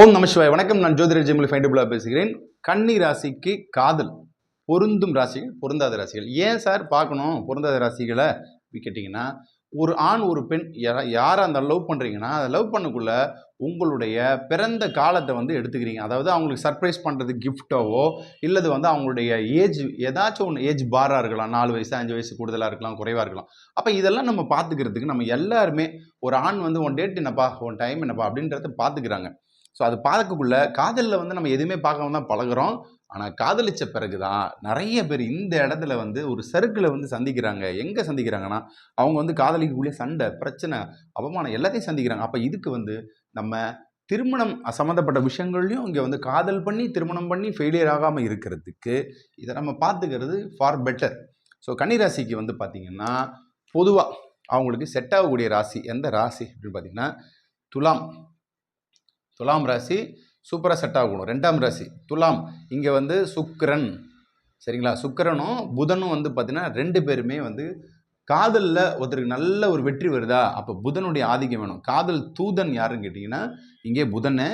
ஓம் நம சிவாய். வணக்கம். நான் ஜோதிடர் ஜெமிலி ஃபைண்டபுளாக பேசுகிறேன். கன்னி ராசிக்கு காதல். பொருந்தும் ராசிகள் பொருந்தாத ராசிகள். ஏன் சார் பார்க்கணும்? பொருந்தாத ராசிகளை கேட்டிங்கன்னா ஒரு ஆண் ஒரு பெண் யாரை அந்த லவ் பண்ணுறீங்கன்னா அதை லவ் பண்ணக்குள்ள உங்களுடைய பிறந்த காலத்தை வந்து எடுத்துக்கிறீங்க. அதாவது அவங்களுக்கு சர்ப்ரைஸ் பண்ணுறது கிஃப்டாவோ இல்லது வந்து அவங்களுடைய ஏஜ் ஏதாச்சும் ஒன்று ஏஜ் பாராக இருக்கலாம். நாலு வயசு அஞ்சு வயசு கூடுதலாக இருக்கலாம் குறைவாக இருக்கலாம். அப்போ இதெல்லாம் நம்ம பார்த்துக்கிறதுக்கு நம்ம எல்லாருமே ஒரு ஆண் வந்து உன் டேட் என்னப்பா? உன் டைம் என்னப்பா? அப்படின்றத பார்த்துக்கிறாங்க. ஸோ அது பார்க்கக்குள்ள காதலில் வந்து நம்ம எதுவுமே பார்க்காம தான் பழகுறோம். ஆனால் காதலிச்ச பிறகு தான் நிறைய பேர் இந்த இடத்துல வந்து ஒரு சர்க்கிளை வந்து சந்திக்கிறாங்க. எங்கே சந்திக்கிறாங்கன்னா அவங்க வந்து காதலிக்கக்கூடிய சண்டை பிரச்சனை அவமானம் எல்லாத்தையும் சந்திக்கிறாங்க. அப்போ இதுக்கு வந்து நம்ம திருமணம் சம்மந்தப்பட்ட விஷயங்கள்லையும் இங்கே வந்து காதல் பண்ணி திருமணம் பண்ணி ஃபெயிலியர் ஆகாமல் இருக்கிறதுக்கு இதை நம்ம பார்த்துக்கிறது ஃபார் பெட்டர் ஸோ கன்னிராசிக்கு வந்து பார்த்திங்கன்னா பொதுவாக அவங்களுக்கு செட் ஆகக்கூடிய ராசி எந்த ராசி அப்படின்னு பார்த்தீங்கன்னா துலாம். துலாம் ராசி சூப்பராக செட் ஆகணும். ரெண்டாம் ராசி துலாம். இங்கே வந்து சுக்கரன். சரிங்களா? சுக்கரனும் புதனும் வந்து பார்த்தீங்கன்னா ரெண்டு பேருமே வந்து காதலில் ஒருத்தருக்கு நல்ல ஒரு வெற்றி வருதா? அப்போ புதனுடைய ஆதிக்கம் வேணும். காதல் தூதன் யாருன்னு கேட்டிங்கன்னா இங்கே புதனை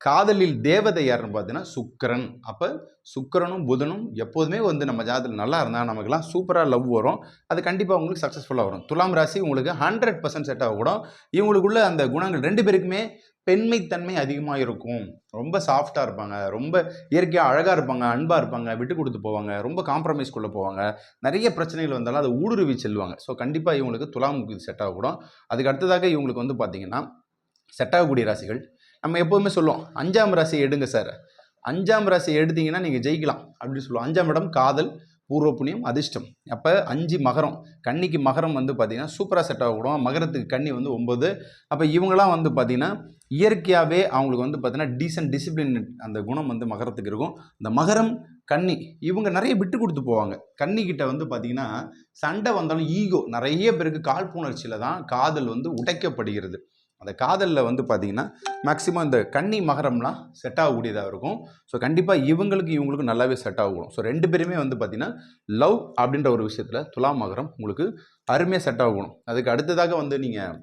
காதலில் தேவதை யாருன்னு பார்த்தீங்கன்னா சுக்கரன். அப்போ சுக்கரனும் புதனும் எப்போதுமே வந்து நம்ம ஜாதத்தில் நல்லா இருந்தால் நமக்குலாம் சூப்பராக லவ் வரும். அது கண்டிப்பாக உங்களுக்கு சக்ஸஸ்ஃபுல்லாக வரும். துலாம் ராசி உங்களுக்கு ஹண்ட்ரட் பர்சன்ட் செட் ஆகக்கூடும் இவங்களுக்குள்ள அந்த குணங்கள் ரெண்டு பேருக்குமே பெண்மைத்தன்மை அதிகமாக இருக்கும். ரொம்ப சாஃப்டாக இருப்பாங்க. ரொம்ப இயற்கையாக அழகாக இருப்பாங்க. அன்பாக இருப்பாங்க. விட்டு கொடுத்து போவாங்க. ரொம்ப காம்ப்ரமைஸ்குள்ளே போவாங்க. நிறைய பிரச்சனைகள் வந்தாலும் அதை ஊடுருவி செல்வாங்க ஸோ கண்டிப்பாக இவங்களுக்கு துலாம் செட் ஆகக்கூடும் அதுக்கு அடுத்ததாக இவங்களுக்கு வந்து பார்த்திங்கன்னா செட் ஆகக்கூடிய ராசிகள் நம்ம எப்போவுமே சொல்லுவோம் அஞ்சாம் ராசி எடுங்க சார் அஞ்சாம் ராசி எடுத்தீங்கன்னா நீங்கள் ஜெயிக்கலாம் அப்படின்னு சொல்லுவோம். அஞ்சாம் இடம் காதல் பூர்வ புண்ணியம் அதிர்ஷ்டம். அப்போ அஞ்சு மகரம் கன்னிக்கு மகரம் வந்து பார்த்திங்கன்னா சூப்பராக செட் ஆகக்கூடும் மகரத்துக்கு கன்னி வந்து ஒம்பது அப்போ இவங்களாம் வந்து பார்த்திங்கன்னா இயற்கையாகவே அவங்களுக்கு வந்து பார்த்தீங்கன்னா டீசன்ட் டிசிப்ளின் அந்த குணம் வந்து மகரத்துக்கு இருக்கும். இந்த மகரம் கன்னி இவங்க நிறைய விட்டு கொடுத்து போவாங்க. கன்னிக்கிட்ட வந்து பார்த்திங்கன்னா சண்டை வந்தாலும் ஈகோ நிறைய பேருக்கு காழ்ப்புணர்ச்சியில் தான் காதல் வந்து உடைக்கப்படுகிறது. அந்த காதலில் வந்து பார்த்திங்கன்னா மேக்ஸிமம் இந்த கன்னி மகரம்லாம் செட் ஆகக்கூடியதாக இருக்கும். ஸோ கண்டிப்பாக இவங்களுக்கு இவங்களுக்கு நல்லாவே செட் ஆகணும் ஸோ ரெண்டு பேருமே வந்து பார்த்திங்கன்னா லவ் அப்படின்ற ஒரு விஷயத்தில் துலா மகரம் உங்களுக்கு அருமையாக செட் ஆகணும். அதுக்கு அடுத்ததாக வந்து நீங்கள்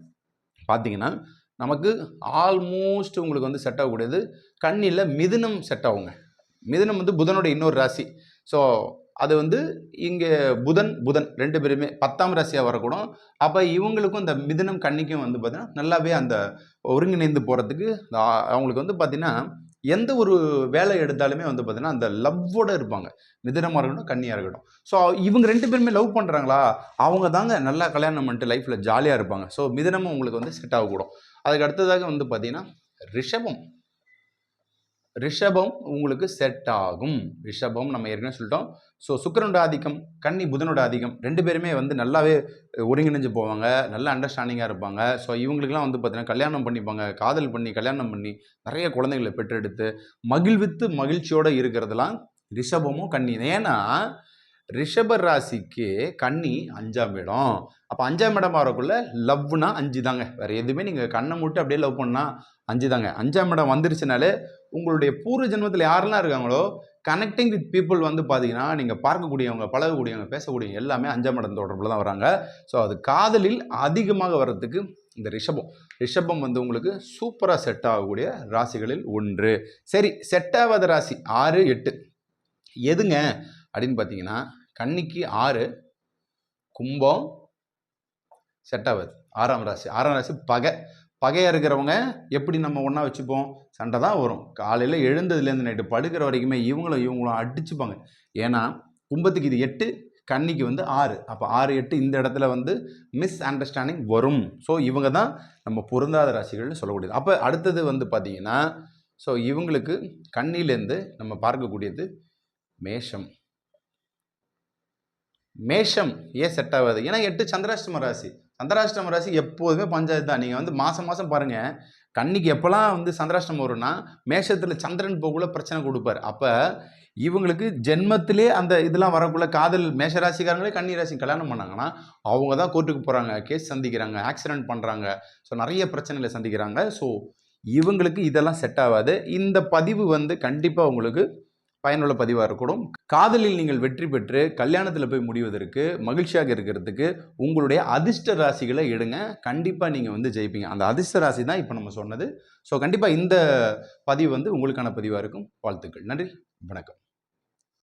பார்த்தீங்கன்னா நமக்கு ஆல்மோஸ்ட் உங்களுக்கு வந்து செட் ஆகக்கூடியது கண்ணியில் மிதுனம் செட் ஆகுங்க. மிதுனம் வந்து புதனுடைய இன்னொரு ராசி. ஸோ அது வந்து இங்கே புதன் புதன் ரெண்டு பேருமே பத்தாம் ராசியாக வரக்கூடும். அப்போ இவங்களுக்கும் இந்த மிதனம் கன்னிக்கும் வந்து பார்த்திங்கன்னா நல்லாவே அந்த ஒருங்கிணைந்து போகிறதுக்கு அவங்களுக்கு வந்து பார்த்திங்கன்னா எந்த ஒரு வேலை எடுத்தாலுமே வந்து பார்த்திங்கன்னா அந்த லவ்வோடு இருப்பாங்க. மிதுனமாக இருக்கட்டும் கன்னியாக இருக்கட்டும். ஸோ இவங்க ரெண்டு பேருமே லவ் பண்ணுறாங்களா அவங்க தாங்க நல்லா கல்யாணம் பண்ணிட்டு லைஃப்பில் ஜாலியாக இருப்பாங்க. ஸோ மிதனமும் உங்களுக்கு வந்து செட் ஆகக்கூடும். அதுக்கு அடுத்ததாக வந்து பார்த்தீங்கன்னா ரிஷபம். ரிஷபம் உங்களுக்கு செட் ஆகும். ரிஷபம் நம்ம ஏற்கனவே சொல்லிட்டோம். ஸோ சுக்கரனோட ஆதிக்கம் கன்னி புதனோட ஆதிக்கம் ரெண்டு பேருமே வந்து நல்லாவே ஒருங்கிணைஞ்சு போவாங்க. நல்ல அண்டர்ஸ்டாண்டிங்காக இருப்பாங்க. ஸோ இவங்களுக்குலாம் வந்து பார்த்தீங்கன்னா கல்யாணம் பண்ணிப்பாங்க. காதல் பண்ணி கல்யாணம் பண்ணி நிறைய குழந்தைகளை பெற்றெடுத்து மகிழ்வித்து மகிழ்ச்சியோடு இருக்கிறதுலாம் ரிஷபமும் கன்னி ஏன்னா ரிஷப ராசிக்கு கன்னி அஞ்சாம் இடம். அப்போ அஞ்சாம் இடம் வரக்குள்ள லவ்னா அஞ்சு தாங்க. வேறு எதுவுமே நீங்கள் கண்ணை மூட்டு அப்படியே லவ் பண்ணால் அஞ்சு தாங்க. அஞ்சாம் இடம் வந்துருச்சுனாலே உங்களுடைய பூர்வ ஜென்மத்தில் யாரெல்லாம் இருக்காங்களோ கனெக்டிங் வித் பீப்புள் வந்து பார்த்தீங்கன்னா நீங்கள் பார்க்கக்கூடியவங்க பழகக்கூடியவங்க பேசக்கூடியவங்க எல்லாமே அஞ்சாம் இடம் தொடர்பில் தான் வராங்க. ஸோ அது காதலில் அதிகமாக வர்றதுக்கு இந்த ரிஷபம். ரிஷபம் வந்து உங்களுக்கு சூப்பராக செட் ஆகக்கூடிய ராசிகளில் ஒன்று. சரி செட் ஆகாத ராசி ஆறு எட்டு. எதுங்க? அப்படின்னு பார்த்தீங்கன்னா கன்னிக்கு ஆறு கும்பம் செட் ஆகாது ஆறாம் ராசி. ஆறாம் ராசி பகை. பகையாக இருக்கிறவங்க எப்படி நம்ம ஒன்றா வச்சுப்போம்? சண்டை தான் வரும். காலையில் எழுந்ததுலேருந்து நைட்டு படுக்கிற வரைக்குமே இவங்களும் இவங்களும் அடிச்சுப்பாங்க. ஏன்னா கும்பத்துக்கு இது எட்டு கன்னிக்கு வந்து ஆறு. அப்போ ஆறு எட்டு இந்த இடத்துல வந்து மிஸ் அண்டர்ஸ்டாண்டிங் வரும். ஸோ இவங்க தான் நம்ம பொருந்தாத ராசிகள்னு சொல்லக்கூடியது அப்போ அடுத்தது வந்து பார்த்திங்கன்னா ஸோ இவங்களுக்கு கண்ணிலேருந்து நம்ம பார்க்கக்கூடியது மேஷம். மேஷம் ஏன் செட் ஆகாது? ஏன்னா எட்டு சந்திராஷ்டம ராசி. சந்திராஷ்டம ராசி எப்போதுமே பஞ்சாயத்து தான். நீங்கள் வந்து மாதம் மாதம் பாருங்கள் கன்னிக்கு எப்போல்லாம் வந்து சந்திராஷ்டம் வரும்னா மேஷத்தில் சந்திரன் போகக்குள்ள பிரச்சனை கொடுப்பார். அப்போ இவங்களுக்கு ஜென்மத்திலே அந்த இதெல்லாம் வரக்குள்ள காதல் மேஷராசிக்காரங்களே கன்னி ராசி கல்யாணம் பண்ணாங்கன்னா அவங்க தான் கோர்ட்டுக்கு போகிறாங்க கேஸ் சந்திக்கிறாங்க. ஆக்சிடென்ட் பண்ணுறாங்க ஸோ நிறைய பிரச்சனைகளை சந்திக்கிறாங்க. ஸோ இவங்களுக்கு இதெல்லாம் செட் ஆகாது. இந்த பதிவு வந்து கண்டிப்பாக உங்களுக்கு பயனுள்ள பதிவாக இருக்கணும். காதலில் நீங்கள் வெற்றி பெற்று கல்யாணத்தில் போய் முடிவதற்கு மகிழ்ச்சியாக இருக்கிறதுக்கு உங்களுடைய அதிர்ஷ்ட ராசிகளை எடுங்க. கண்டிப்பாக நீங்கள் வந்து ஜெயிப்பீங்க. அந்த அதிர்ஷ்ட ராசி தான் இப்போ நம்ம சொன்னது. ஸோ கண்டிப்பாக இந்த பதிவு வந்து உங்களுக்கான பதிவாக இருக்கும். வாழ்த்துக்கள். நன்றி. வணக்கம்.